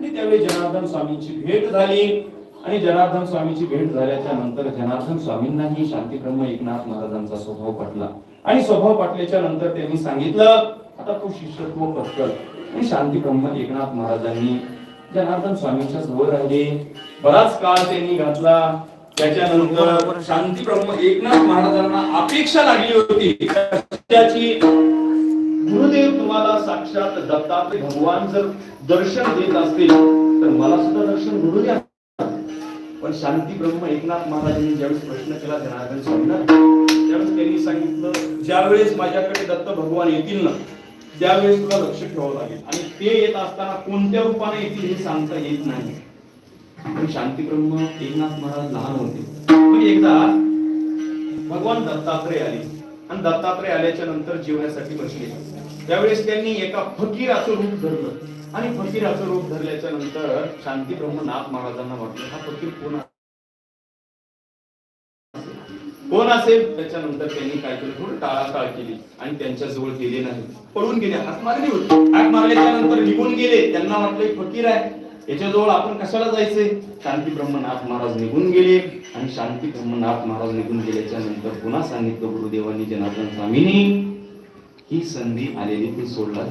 आणि त्यावेळी जनार्दन स्वामींची भेट झाली. आणि जनार्दन स्वामीची भेट झाल्याच्यानंतर जनार्दन स्वामींनाही शांतीब्रह्म एकनाथ महाराजांचा स्वभाव पटला. आणि स्वभाव पटल्याच्या नंतर त्यांनी सांगितलं आता तू शिष्यत्व पत्कर. आणि शांतीब्रह्म एकनाथ महाराजांनी जनार्दन स्वामींच्या जवळ राहिले. बराच काळ त्यांनी घातला. त्याच्यानंतर शांतीब्रह्म एकनाथ महाराजांना अपेक्षा लागली होती. त्याची गुरुदेव तुम्हाला साक्षात दत्ताचे भगवान जर दर्शन देत असतील तर मला सुद्धा दर्शन घडू द्या. पण शांती ब्रह्म एकनाथ महाराजांनी ज्यावेळेस प्रश्न केला जनार्दन स्वामींना त्यावेळेस त्यांनी सांगितलं ज्यावेळेस माझ्याकडे दत्त भगवान येतील ना त्यावेळेस तुला लक्ष ठेवावं लागेल. आणि ते येत असताना कोणत्या रूपाने येतील हे सांगता येत नाही. पण शांती ब्रह्म एकनाथ महाराज लहान होते. पण एकदा भगवान दत्तात्रय आले. आणि दत्तात्रय आल्याच्यानंतर जेवण्यासाठी बसले. त्यावेळेस त्यांनी एका फकीराचं रूप धरलं आणि फकीराचं रूप धरल्याच्या नंतर शांती ब्रह्मनाथ महाराजांना वाटलं हा फकीर कोण कोण असेल? त्याच्यानंतर त्यांनी काय केलं थोडं टाळाटाळ केली आणि त्यांच्या जवळ गेले नाही. पळून गेले हात मारले होते. हात मारल्याच्या नंतर निघून गेले. त्यांना वाटलं फकीर आहे. याच्याजवळ आपण कशाला जायचंय शांती ब्रह्मनाथ महाराज निघून गेले आणि शांती ब्रह्मनाथ महाराज निघून गेल्याच्यानंतर पुन्हा सांगितलं गुरुदेवांनी जनार्दन स्वामींनी ही संधी आलेली ती सोडला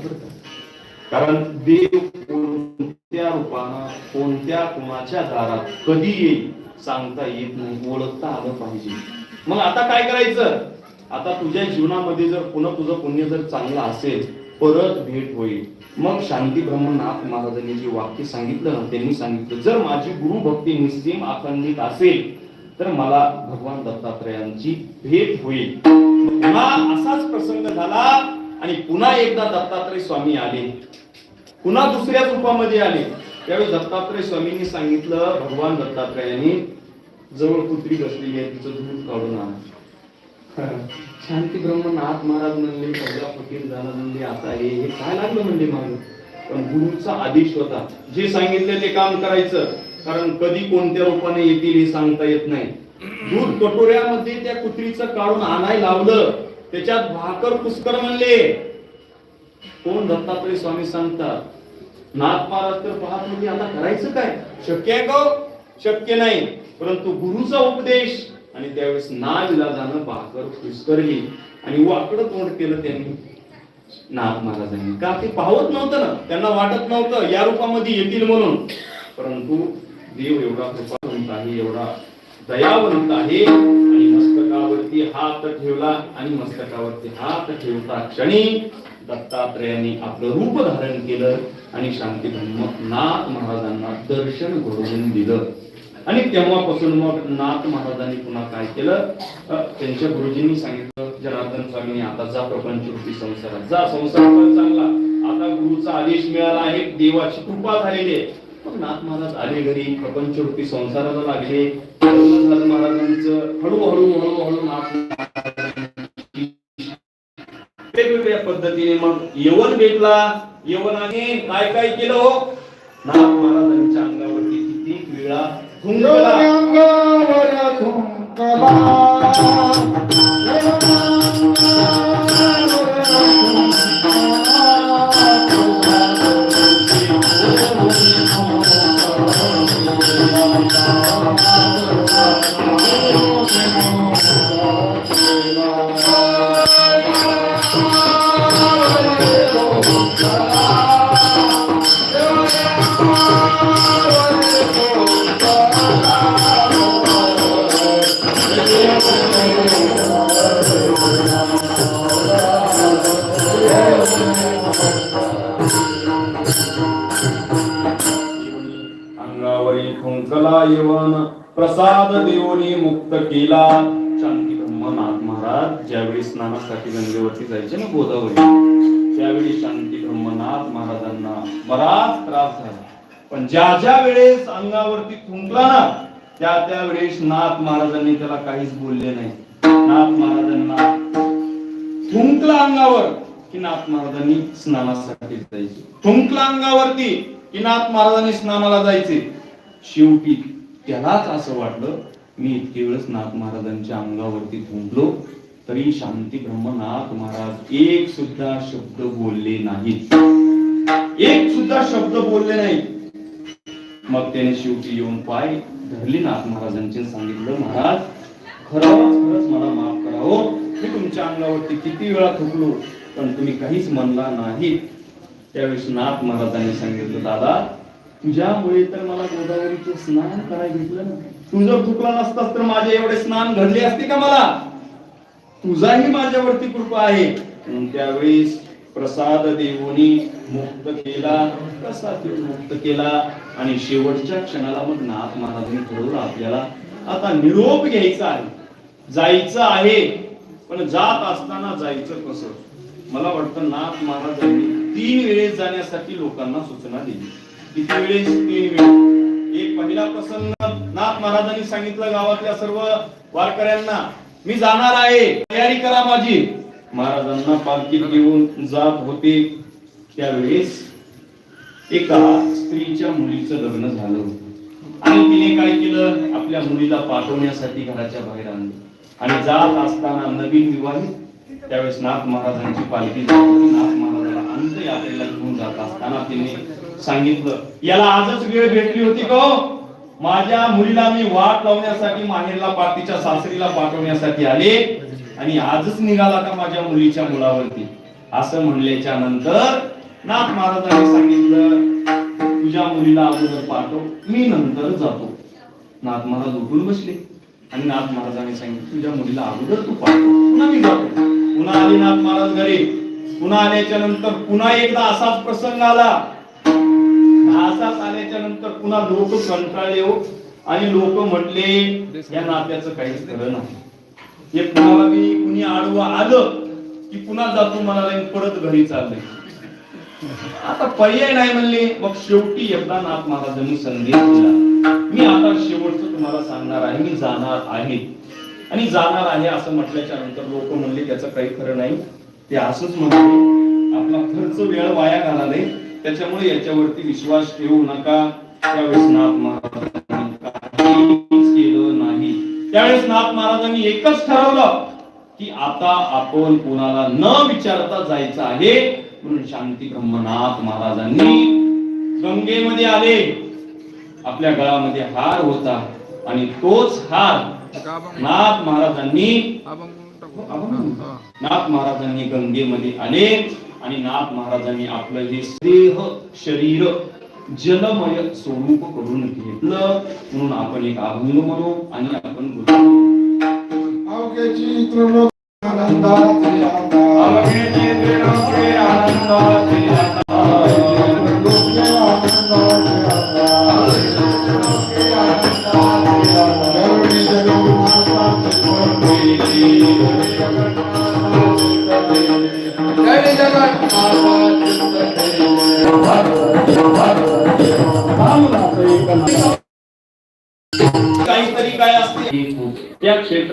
कारण देव कोणत्या रूपानं कोणत्या कुणाच्या दारात कधी येईल सांगता येत नाही ओळखता आलं पाहिजे. मग आता काय करायचं? आता तुझ्या जीवनामध्ये जर पुन्हा तुझं पुण्य जर चांगलं असेल परत भेट होईल. मग शांती ब्रह्मनाथ महाराजांनी जे वाक्य सांगितलं ना त्यांनी सांगितलं जर माझी गुरु भक्ती निस्तीम अखंडित असेल तर मला भगवान दत्तात्रयांची भेट होईल. पुन्हा असाच प्रसंग झाला आणि पुन्हा एकदा दत्तात्रय स्वामी आले. पुन्हा दुसऱ्याच रूपामध्ये आले. त्यावेळी दत्तात्रय स्वामींनी सांगितलं भगवान दत्तात्रयांनी जवळ कुत्री बसलेली आहे तिचं दूध काढून आण. शांती ब्रह्मनाथ महाराज म्हणले पहिला फकीर झाला म्हणले आता हे हे काय लागलं म्हणले मागे पण गुरुचा आदेश होता. जे सांगितले ते काम करायचं. कारण कधी कोणत्या रूपाने येतील हे सांगता येत नाही. दूध कटोऱ्यामध्ये त्या कुत्रीचं काढून आणाय लावलं. त्याच्यात भाकर पुष्कर म्हणले. कोण दत्तात्रय स्वामी सांगतात नाथ महाराज तर पाहत म्हणजे आता करायचं काय? शक्य आहे का हो? शक्य नाही. परंतु गुरुचा उपदेश. आणि त्यावेळेस ना जाणं भाकर पुष्करली आणि वाकडं तोंड केलं त्यांनी. नाथ महाराजांनी का ते पाहत नव्हतं ना. त्यांना वाटत नव्हतं या रूपामध्ये येतील म्हणून. परंतु देव एवढा कृपावंत आहे एवढा दयावंत आहे. आणि मस्तकावरती हात ठेवला आणि मस्तकावरती हात ठेवता क्षणी दत्तात्रयाने आपलं रूप धारण केलं आणि शांती ब्रह्म नाथ महाराजांना दर्शन घडवून दिलं. आणि तेव्हापासून मग नाथ महाराजांनी पुन्हा काय केलं? त्यांच्या गुरुजींनी सांगितलं जनार्दन स्वामींनी आता जा प्रपंच रूपी संसारात. जा संसार चांगला. आता गुरुचा आदेश मिळाला आहे. देवाची कृपा झालेली आहे. मग नाथ महाराज आले घरी प्रपंच रूपी संसाराला लागले. नाथ महाराजांचं हळूहळू हळूहळू नाथ वेगवेगळ्या पद्धतीने मग यवन भेटला. यवनाने काय काय केलं हो? नाथ महाराजांच्या अंगावरती किती वेळा थुंकला अंगावर अंगावरील खुंकला येवन प्रसाद देवनी मुक्त केला. शांती ब्रह्मनाथ महाराज ज्यावेळी स्नानासाठी गंगेवरती जायचे ना गोदावरी त्यावेळी शांती ब्रह्मनाथ महाराजांना बराच त्रास झाला. पण ज्या ज्या वेळेस अंगावरती थुंकला ना त्या त्या वेळेस नाथ महाराजांनी त्याला काहीच बोलले नाही. नाथ महाराजांना थुंकला अंगावर. की नाथ महाराजांनी स्नानासाठी जायचे. थुंकला अंगावरती की नाथ महाराजांनी स्नानाला जायचे. शेवटी त्यालाच असं वाटलं मी इतके वेळेस नाथ महाराजांच्या अंगावरती थुंकलो तरी शांती ब्रह्मनाथ महाराज एक सुद्धा शब्द बोलले नाहीत. एक सुद्धा शब्द बोलले नाही मग त्याने शेवटी येऊन पाय धरली नाथ महाराजांचे सांगितलं महाराज खरंच खरंच मला माफ करावं. मी तुमच्या अंगावरती किती वेळा थुकलो. पण तुम्ही काहीच म्हणला नाही. त्यावेळेस नाथ महाराजांनी सांगितलं दादा तुझ्यामुळे तर मला गोदावरीचे स्नान करायला घेतलं ना तू जर चुकला नसतास तर माझे एवढे स्नान घडले असते का मला? तुझाही माझ्यावरती कृपा आहे. म्हणून त्यावेळेस प्रसाद देवोनी मुक्त केला प्रसाद मुक्त केला आणि शेवटच्या क्षणाला मग नाथ महाराजांनी ठरवलं आपल्याला आता निरोप घ्यायचा आहे. जायचं आहे पण जात असताना जायचं कसं? मला वाटतं नाथ महाराजांनी तीन वेळेस जाण्यासाठी लोकांना सूचना दिली. किती वेळेस तीन वेळेस एक पहिला प्रसंग नाथ महाराजांनी सांगितलं गावातल्या सर्व वारकऱ्यांना मी जाणार आहे. तयारी करा माझी. महाराजांना पालखीत घेऊन जात होते. त्यावेळेस एका स्त्रीच्या मुलीचं लग्न झालं होतं. आणि तिने काय केलं? आपल्या मुलीला पाठवण्यासाठी घराच्या बाहेर आणलं. आणि जात असताना नवीन विवाहित त्यावेळेस नाथ महाराजांची पालखी नाथ महाराजाला अंत यात्रेला घेऊन जात असताना तिने सांगितलं याला आजच वेळ भेटली होती ग. माझ्या मुलीला मी वाट लावण्यासाठी माहेरला पार्टीच्या सासरीला पाठवण्यासाठी आले आणि आजच निघाला का माझ्या मुलीच्या मुलावरती. असं म्हणल्याच्या नंतर नाथ महाराजांनी सांगितलं तुझ्या मुलीला अगोदर पाठव मी नंतर जातो. नाथ महाराज उठून बसले. आणि नाथ महाराजांनी सांगितलं तुझ्या मुलीला अगोदर तू पाहतो. पुन्हा मी जातो. पुन्हा आले नाथ महाराज घरी. पुन्हा आल्याच्यानंतर पुन्हा एकदा असाच प्रसंग आला. असाच आल्याच्यानंतर पुन्हा लोक कंटाळले हो. आणि लोक म्हटले या नात्याचं काहीच खरं नाही. हे पुन्हा मी कुणी आडवं आलं की पुन्हा जातो मला परत घरी चाललंय. आता पर्याय नाही म्हणले. मग शेवटी एकदा नाथ महाराजांनी संदेश दिला. सांगणार आहे मी जाणार आहे. आणि जाणार आहे असं म्हटल्याच्या नंतर लोक म्हणले त्याचं काही खरं नाही. ते असंच म्हणले आपला खर्च वेळ वाया घालाले त्याच्यामुळे याच्यावरती विश्वास ठेवू नका. त्यावेळेस नाथ महाराजांनी केलं नाही. त्यावेळेस नाथ महाराजांनी एकच ठरवलं की आता आपण कोणाला न विचारता जायचं आहे म्हणून शांती ब्रह्मनाथ महाराजांनी गंगेमध्ये आले. आपल्या गळामध्ये हार होता. आणि तोच हार नाथ महाराजांनी नाथ महाराजांनी गंगेमध्ये आले आणि नाथ महाराजांनी आपलं हे देह शरीर जलमय स्वरूप करून घेतलं म्हणून आपण एक अभंग म्हणू आणि आपण काहीतरी काय असते. त्या क्षेत्रात